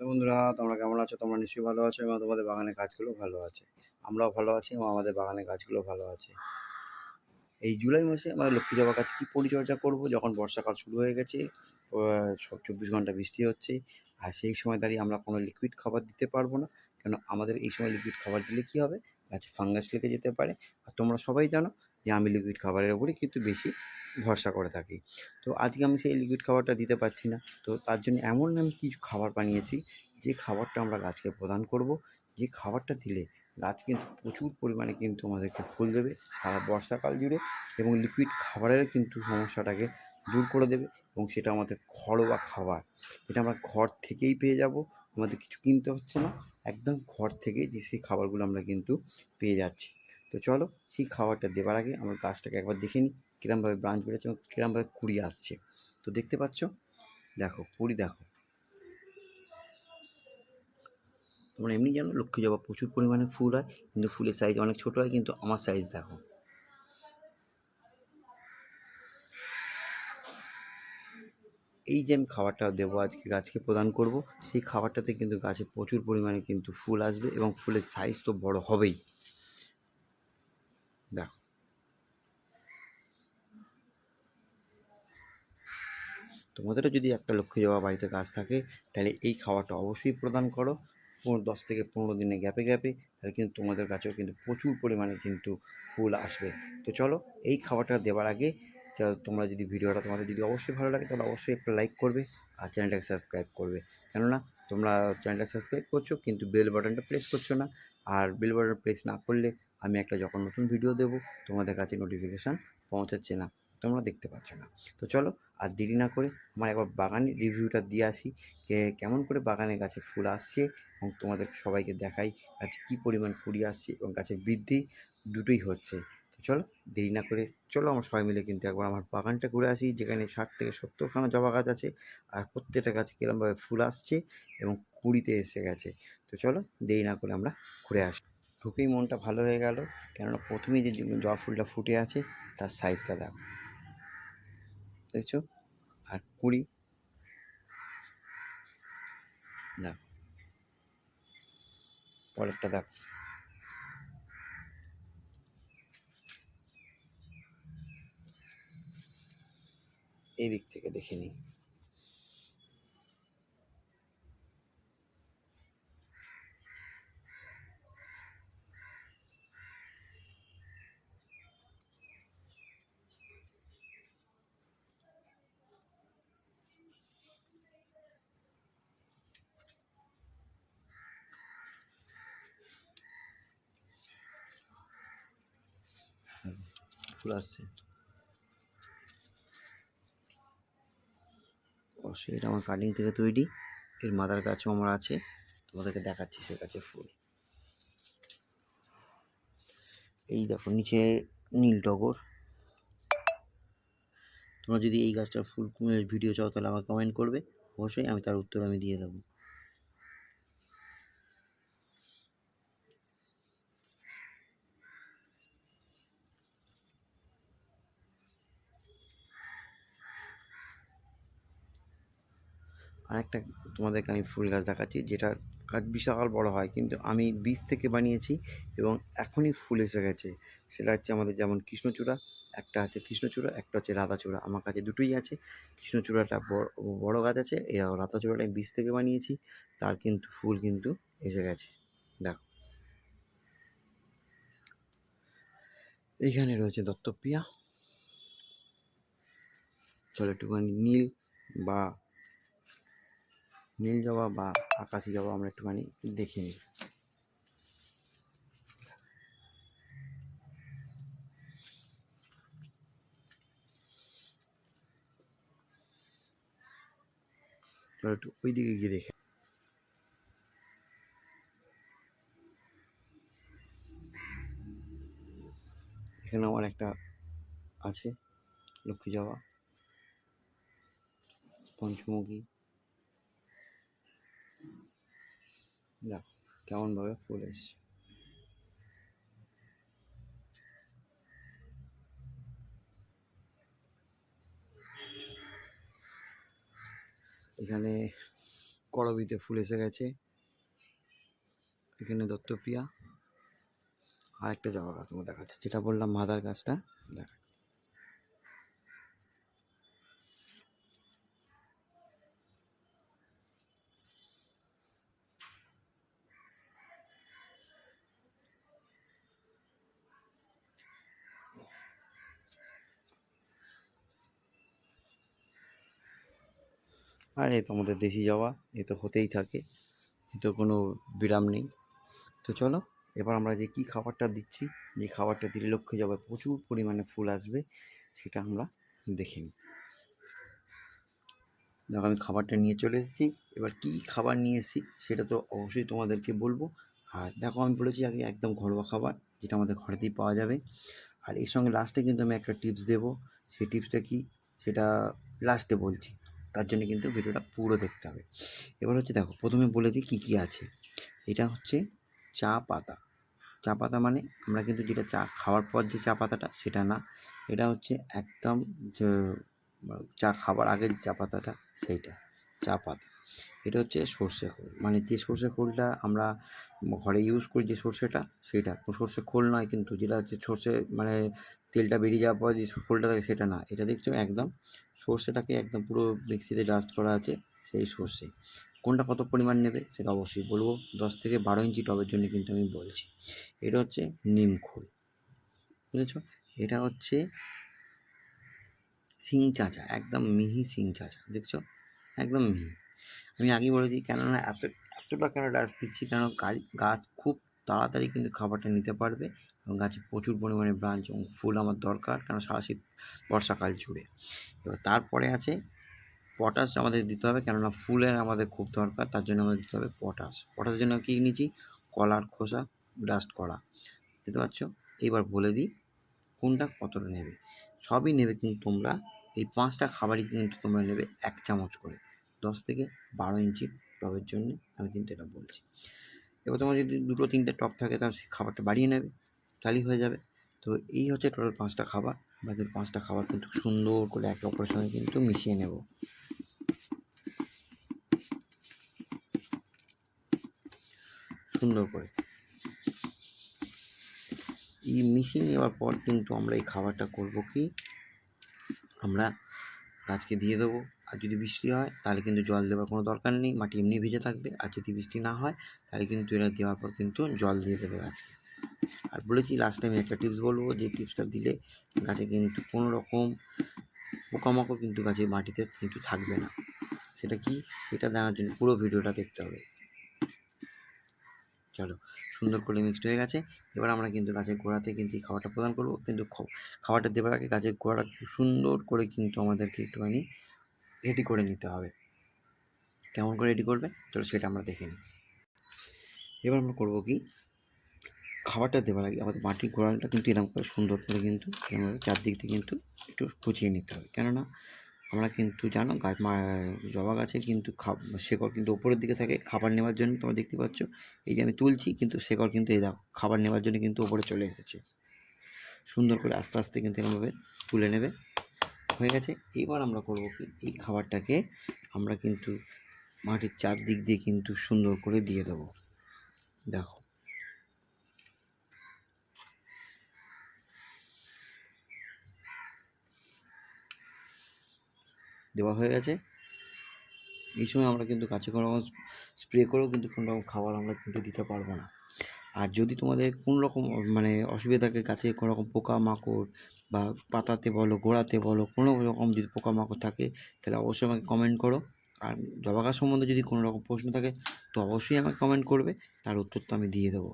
বন্ধুরা, তোমরা কেমন আছো? তোমরা নিশ্চয়ই ভালো আছো এবং তোমাদের বাগানের কাজগুলো ভালো আছে। আমরাও ভালো আছি এবং আমাদের বাগানের গাছগুলো ভালো আছে। এই জুলাই মাসে আমরা লক্ষ্মী জবা গাছ কী পরিচর্যা করব? যখন বর্ষাকাল শুরু হয়ে গেছে সব চব্বিশ ঘণ্টা বৃষ্টি হচ্ছে, আর সেই সময় দাঁড়িয়ে আমরা কোনো লিকুইড খাবার দিতে পারব না। কেন আমাদের এই সময় লিকুইড খাবার দিলে কী হবে? গাছে ফাঙ্গাস লেগে যেতে পারে। আর তোমরা সবাই জানো যে আমি লিকুইড খাবারের ওপরই কিন্তু বেশি ভরসা করে থাকি। তো আজকে আমি সেই লিকুইড খাবারটা দিতে পারছি না। তো তার জন্য এমন আমি কিছু খাবার বানিয়েছি, যে খাবারটা আমরা গাছকে প্রদান করব। যে খাবারটা দিলে গাছ কিন্তু প্রচুর পরিমাণে কিন্তু আমাদেরকে ফুল দেবে সারা বর্ষাকাল জুড়ে এবং লিকুইড খাবারের কিন্তু সমস্যাটাকে দূর করে দেবে এবং সেটা আমাদের ঘরোয়া খাবার। এটা আমরা ঘর থেকেই পেয়ে যাব, আমাদের কিছু কিনতে হচ্ছে না। একদম ঘর থেকে যে সেই খাবারগুলো আমরা কিন্তু পেয়ে যাচ্ছি। তো চলো সেই খাবারটা দেবার আগে আমরা গাছটাকে একবার দেখে নিই। কীরমভাবে ব্রাঞ্চ বেড়েছে এবং কীরমভাবে কুড়ি আসছে। তো দেখতে পাচ্ছ? দেখো, কুড়ি দেখো। তোমরা এমনি জানো, লক্ষ্মী জবা প্রচুর পরিমাণে ফুল হয়, কিন্তু ফুলের সাইজ অনেক ছোট হয়, কিন্তু আমার সাইজ দেখো। এই যে আমি খাবারটা দেবো আজকে, গাছকে প্রদান করব, সেই খাবারটাতে কিন্তু গাছে প্রচুর পরিমাণে কিন্তু ফুল আসবে এবং ফুলের সাইজ তো বড় হবেই। দেখো। তোমাদেরও যদি একটা লক্ষ্মী জবা বাড়িতে গাছ থাকে, তাহলে এই খাবারটা অবশ্যই প্রদান করো। দশ থেকে পনেরো দিনে গ্যাপে গ্যাপে, তাহলে কিন্তু তোমাদের কাছেও কিন্তু প্রচুর পরিমাণে কিন্তু ফুল আসবে। তো চলো, এই খাবারটা দেওয়ার আগে তোমরা যদি ভিডিওটা তোমাদের যদি অবশ্যই ভালো লাগে, তাহলে অবশ্যই একটা লাইক করবে আর চ্যানেলটাকে সাবস্ক্রাইব করবে। কেননা তোমরা চ্যানেলটা সাবস্ক্রাইব করছ, কিন্তু বেল বাটনটা প্রেস করছ না। আর বেল বাটন প্রেস না করলে আমি একটা যখন নতুন ভিডিও দেবো, তোমাদের কাছে নোটিফিকেশান পৌঁছাচ্ছে না। তোমরা দেখতে পাচ্ছ না। তো চলো, আর দেরি না করে আমার একবার বাগানের রিভিউটা দিয়ে আসি কেমন করে বাগানে গাছে ফুল আসছে এবং তোমাদের সবাইকে দেখাই গাছে কী পরিমাণ কুড়ি আসছে এবং গাছের বৃদ্ধি দুটোই হচ্ছে। তো চলো, দেরি না করে চলো আমরা সবাই মিলে কিন্তু একবার আমার বাগানটা ঘুরে আসি, যেখানে ষাট থেকে সত্তরখানা জবা গাছ আছে আর প্রত্যেকটা গাছে কীরমভাবে ফুল আসছে এবং কুড়িতে এসে গেছে। তো চলো, দেরি না করে আমরা ঘুরে আসি। ঢুকেই মনটা ভালো হয়ে গেল, কেননা প্রথমেই যে জবা ফুলটা ফুটে আছে, তার সাইজটা দেখো। দেখছ? আর কুড়ি। দেখো পরেরটা দেখো এই দিক থেকে দেখে নিই। ফুল আসছে। অবশ্যই এটা আমার কাটিং থেকে তৈরি। এর মাদার গাছও আমার আছে। তোমাদেরকে দেখাচ্ছি সে কাছে ফুল। এই দেখো, নিচে নীল টগর। তোমরা যদি এই গাছটার ফুল ভিডিও চাও, তাহলে আমাকে কমেন্ট করবে। অবশ্যই আমি তার উত্তর আমি দিয়ে দেবো। আরেকটা তোমাদেরকে আমি ফুল গাছ দেখাচ্ছি, যেটার গাছ বিশাল বড় হয়, কিন্তু আমি বীজ থেকে বানিয়েছি এবং এখনই ফুল এসে গেছে। সেটা হচ্ছে আমাদের যেমন কৃষ্ণচূড়া, একটা আছে কৃষ্ণচূড়া, একটা হচ্ছে রাধাচূড়া। আমার কাছে দুটোই আছে, কৃষ্ণচূড়াটা বড় বড় গাছ আছে এই রাধাচূড়াটা আমি বীজ থেকে বানিয়েছি, তার কিন্তু ফুল কিন্তু এসে গেছে। দেখো। এইখানে রয়েছে দত্তপ্রিয়া। চলো একটুখানি নীল বা নীল জবা বা আকাশি জবা আমরা একটুখানি দেখে নিই। একটু ওই দিকে গিয়ে দেখে। এখানে আমার একটা আছে, লক্ষ্মী জবা, পঞ্চমুখী। দেখো কেমনভাবে ফুল এসছে। এখানে করবিতে ফুল এসে গেছে। এখানে দত্তপ্রিয়া। আর একটা জবা গাছ তোমার দেখাচ্ছে, যেটা বললাম মাদার গাছটা। দেখা। আর এ তো আমাদের দেশি জবা এ তো হতেই থাকে, এ তো কোনো বিরাম নেই। তো চলো, এবার আমরা যে কী খাবারটা দিচ্ছি, যে খাবারটা দিলে লক্ষ্যে জবা প্রচুর পরিমাণে ফুল আসবে, সেটা আমরা দেখে নিই। দেখো, আমি খাবারটা নিয়ে চলে এসেছি। এবার কী খাবার নিয়ে এসেছি, সেটা তো অবশ্যই তোমাদেরকে বলব। আর দেখো, আমি বলেছি আগে একদম ঘরোয়া খাবার, যেটা আমাদের ঘরেতেই পাওয়া যাবে। আর এর সঙ্গে লাস্টে কিন্তু আমি একটা টিপস দেবো। সেই টিপসটা কি? সেটা লাস্টে বলছি। তার জন্য কিন্তু ভিডিওটা পুরো দেখতে হবে। এবার হচ্ছে দেখো, প্রথমে বলে দিই কী কী আছে। এটা হচ্ছে চা পাতা। চা পাতা মানে আমরা কিন্তু যেটা চা খাওয়ার পর যে চা পাতাটা, সেটা না। এটা হচ্ছে একদম চা খাবার আগের চা পাতাটা, সেইটা। চা পাতা। এটা হচ্ছে সর্ষে খোল। মানে যে সর্ষে খোলটা আমরা ঘরে ইউজ করি যে সর্ষেটা, সেটা। সর্ষে খোল নয় কিন্তু যেটা হচ্ছে সর্ষে মানে তেলটা বেরিয়ে যাওয়ার পর যে খোলটা থাকে সেটা না। এটা দেখছ একদম সর্ষেটাকে একদম পুরো মিক্সিতে ডাস্ট করা আছে সেই সর্ষে। কোনটা কত পরিমাণ নেবে সেটা অবশ্যই বলব। দশ থেকে বারো ইঞ্চি টবের জন্য কিন্তু আমি বলছি। এটা হচ্ছে নিম খোল। বুঝেছ? এটা হচ্ছে শিং চাঁচা, একদম মিহি শিং চাঁচা। দেখছ? একদম আমি আগেই বলেছি, কেননা এত, এতটা কেন ডাস্ট দিচ্ছি, কেন গাছ খুব তাড়াতাড়ি কিন্তু খাবারটা নিতে পারবে এবং গাছে প্রচুর পরিমাণে ব্রাঞ্চ এবং ফুল আমার দরকার, কেন সারা শীত, বর্ষাকাল জুড়ে। এবার তারপরে আছে পটাশ আমাদের দিতে হবে, কেননা ফুলের আমাদের খুব দরকার, তার জন্য আমাদের দিতে হবে পটাশ। পটাশের জন্য কী নিয়েছি? কলার খোসা ডাস্ট করা। বুঝতে পারছ এবার বলে দিই, কোনটা কতটা নেবে? সবই নেবে কিন্তু তোমরা, এই পাঁচটা খাবারই কিন্তু তোমরা নেবে এক চামচ করে। দশ থেকে বারো ইঞ্চি টবের জন্য আমি কিন্তু এটা বলছি। এবার তোমার যদি দুটো তিনটে টপ থাকে তাহলে সেই খাবারটা বাড়িয়ে নেবে, তাহলেই হয়ে যাবে। তো এই হচ্ছে টোটাল পাঁচটা খাবার। আমাদের পাঁচটা খাবার কিন্তু সুন্দর করে একে অপরের সঙ্গে কিন্তু মিশিয়ে নেব। সুন্দর করে। এই মিশিয়ে নেওয়ার পর কিন্তু আমরা এই খাবারটা করব কি? আমরা গাছকে দিয়ে দেবো। আর যদি বৃষ্টি হয়, তাহলে কিন্তু জল দেওয়ার কোনো দরকার নেই, মাটি এমনি ভিজে থাকবে। আর যদি বৃষ্টি না হয়, তাহলে কিন্তু এটা দেওয়ার পর কিন্তু জল দিয়ে দেবে গাছকে। আর বলেছি লাস্ট টাইমে একটা টিপস বলব যে টিপসটা দিলে গাছে কিন্তু কোনো রকম পোকামাকড় কিন্তু গাছের মাটিতে কিন্তু থাকবে না। সেটা কি? সেটা জানার জন্য পুরো ভিডিওটা দেখতে হবে। চলো, সুন্দর করে মিক্সড হয়ে গেছে। এবার আমরা কিন্তু গাছের গোড়াতে কিন্তু এই খাবারটা প্রদান করব। কিন্তু খাবারটা দেওয়ার আগে গাছের গোড়াটা সুন্দর করে কিন্তু আমাদেরকে একটুখানি রেডি করে নিতে হবে। কেমন করে রেডি করবে? চলো সেটা আমরা দেখে নিই। এবার আমরা করব কি? খাবারটা দেওয়ার আগে আমাদের মাটির গোড়ালটা কিন্তু এরকম করে সুন্দর করে কিন্তু চারদিক দিয়ে কিন্তু একটু কুচিয়ে নিতে হবে। কেননা আমরা কিন্তু জানো গাছ জবা গাছে কিন্তু শেকড় কিন্তু ওপরের দিকে থাকে খাবার নেওয়ার জন্য তোমরা দেখতে পাচ্ছ। এই যে আমি তুলছি কিন্তু শেকড় কিন্তু এই দেখো খাবার নেওয়ার জন্য কিন্তু ওপরে চলে এসেছে। সুন্দর করে আস্তে আস্তে কিন্তু এরকমভাবে তুলে নেবে। হয়ে গেছে। এবার আমরা করব কি? এই খাবারটাকে আমরা কিন্তু মাটির চারদিক দিয়ে কিন্তু সুন্দর করে দিয়ে দেবো। দেখো। দেওয়া হয়ে গেছে। এই সময় আমরা কিন্তু গাছে কোনো স্প্রে করেও কিন্তু কোনো রকম খাবার আমরা কিন্তু দিতে পারব না। আর যদি তোমাদের কোনো রকম মানে অসুবিধা থাকে গাছে কোনো রকম পোকা মাকড় বা পাতাতে বলো, গোড়াতে বলো কোনো রকম যদি পোকা মাকড় থাকে, তাহলে অবশ্যই আমাকে কমেন্ট করো। আর জবা গাছ সম্বন্ধে যদি কোনো রকম প্রশ্ন থাকে, তো অবশ্যই আমাকে কমেন্ট করবে, তার উত্তর তো আমি দিয়ে দেবো।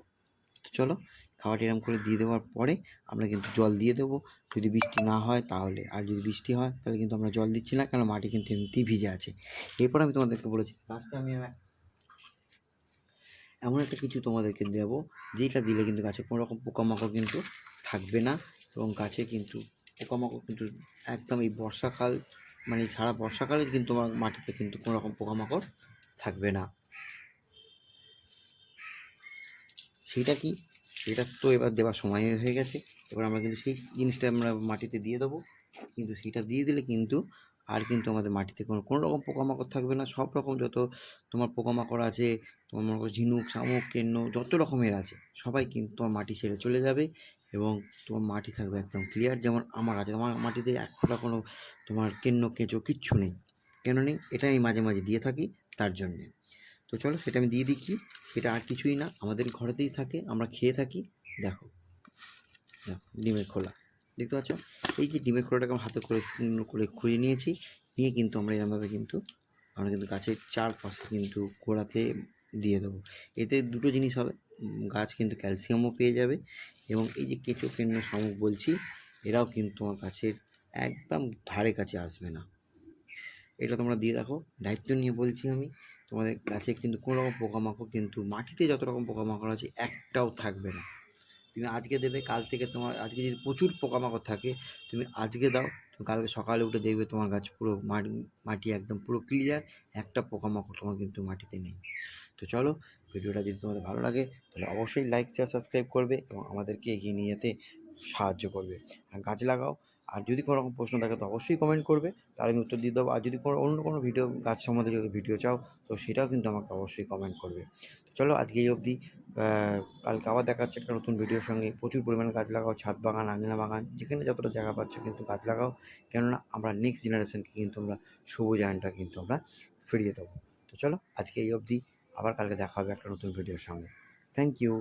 তো চলো, খাবারটা এরকম করে দিয়ে দেওয়ার পরে আমরা কিন্তু জল দিয়ে দেবো। যদি বৃষ্টি না হয় তাহলে, আর যদি বৃষ্টি হয় তাহলে কিন্তু আমরা জল দিচ্ছি না কারণ মাটি কিন্তু এমনিতেই ভিজে আছে। এরপর আমি তোমাদেরকে বলেছি গাছটা আমি এমন একটা কিছু তোমাদেরকে দেবো যেটা দিলে কিন্তু গাছে কোনো রকম পোকামাকড় কিন্তু থাকবে না এবং গাছে কিন্তু পোকামাকড় কিন্তু একদম এই বর্ষাকাল মানে সারা বর্ষাকালে কিন্তু তোমার মাটিতে কিন্তু কোনো রকম পোকামাকড় থাকবে না। সেটা কি? সেটা তো এবার দেওয়ার সময় হয়ে গেছে। এবার আমরা কিন্তু সেই জিনিসটা আমরা মাটিতে দিয়ে দেবো। কিন্তু সেটা দিয়ে দিলে কিন্তু আর কিন্তু আমাদের মাটিতে কোনো কোনো রকম পোকামাকড় থাকবে না। সব রকম যত তোমার পোকামাকড় আছে, তোমার মনে করো ঝিনুক, শামুক, কেন্ন, যত রকমের আছে, সবাই কিন্তু তোমার মাটি ছেড়ে চলে যাবে এবং তোমার মাটি থাকবে একদম ক্লিয়ার যেমন আমার আছে, আমার মাটিতে এক ফোঁটা কোনো তোমার কেন্ন, কেঁচো কিচ্ছু নেই। কেন নেই? এটা আমি মাঝে মাঝে দিয়ে থাকি তার জন্যে। তো চলো সেটা আমি দিয়ে দিচ্ছি, সেটা আর কিছুই না। আমাদের ঘরেতেই থাকে, আমরা খেয়ে থাকি। দেখো দেখো, ডিমের খোলা। দেখতে পাচ্ছ? এই যে ডিমের খোলাটাকে আমরা হাতে করে করে খুঁড়িয়ে নিয়েছি। নিয়ে কিন্তু আমরা এরমভাবে কিন্তু, আমরা কিন্তু গাছের চারপাশে কিন্তু গোড়াতে দিয়ে দেবো। এতে দুটো জিনিস হবে। গাছ কিন্তু ক্যালসিয়ামও পেয়ে যাবে এবং এই যে কেঁচো কেন্ন শামুক বলছি, এরাও কিন্তু তোমার গাছের একদম ধারে কাছে আসবে না। এটা তোমরা দিয়ে দেখো। দায়িত্ব নিয়ে বলছি আমি, তোমাদের গাছে কিন্তু কোনো রকম পোকামাকড় কিন্তু মাটিতে যত রকম পোকামাকড় আছে, একটাও থাকবে না। তুমি আজকে দেবে, কাল থেকে তোমার, আজকে যদি প্রচুর পোকামাকড় থাকে, তুমি আজকে দাও তো কালকে সকালে উঠে দেখবে তোমার গাছ পুরো মাটি মাটি একদম পুরো ক্লিয়ার একটা পোকামাকড় তোমার কিন্তু মাটিতে নেই। তো চলো, ভিডিওটা যদি তোমাদের ভালো লাগে, তাহলে অবশ্যই লাইক শেয়ার সাবস্ক্রাইব করবে এবং আমাদেরকে এগিয়ে নিয়ে যেতে সাহায্য করবে। আর গাছ লাগাও, আর যদি কোনো রকম প্রশ্ন থাকে তো অবশ্যই কমেন্ট করবে, তার আমি উত্তর দিয়ে দেবো। আর যদি কোনো, অন্য কোনো ভিডিও গাছ সম্বন্ধে যদি ভিডিও চাও, তো সেটাও কিন্তু আমাকে অবশ্যই কমেন্ট করবে। চলো, আজকে এই অবধি। কালকে আবার দেখা হচ্ছে একটা নতুন ভিডিওর সঙ্গে। প্রচুর পরিমাণে গাছ লাগাও, ছাদ বাগান, আঙিনা বাগান, যেখানে যতটা জায়গা পাচ্ছ কিন্তু গাছ লাগাও। কেননা আমরা নেক্সট জেনারেশনকে কিন্তু আমরা সবুজ আয়নটা কিন্তু আমরা ফিরিয়ে দেবো। তো চলো আজকে এই অবধি, আবার কালকে দেখা হবে একটা নতুন ভিডিওর সঙ্গে। Thank you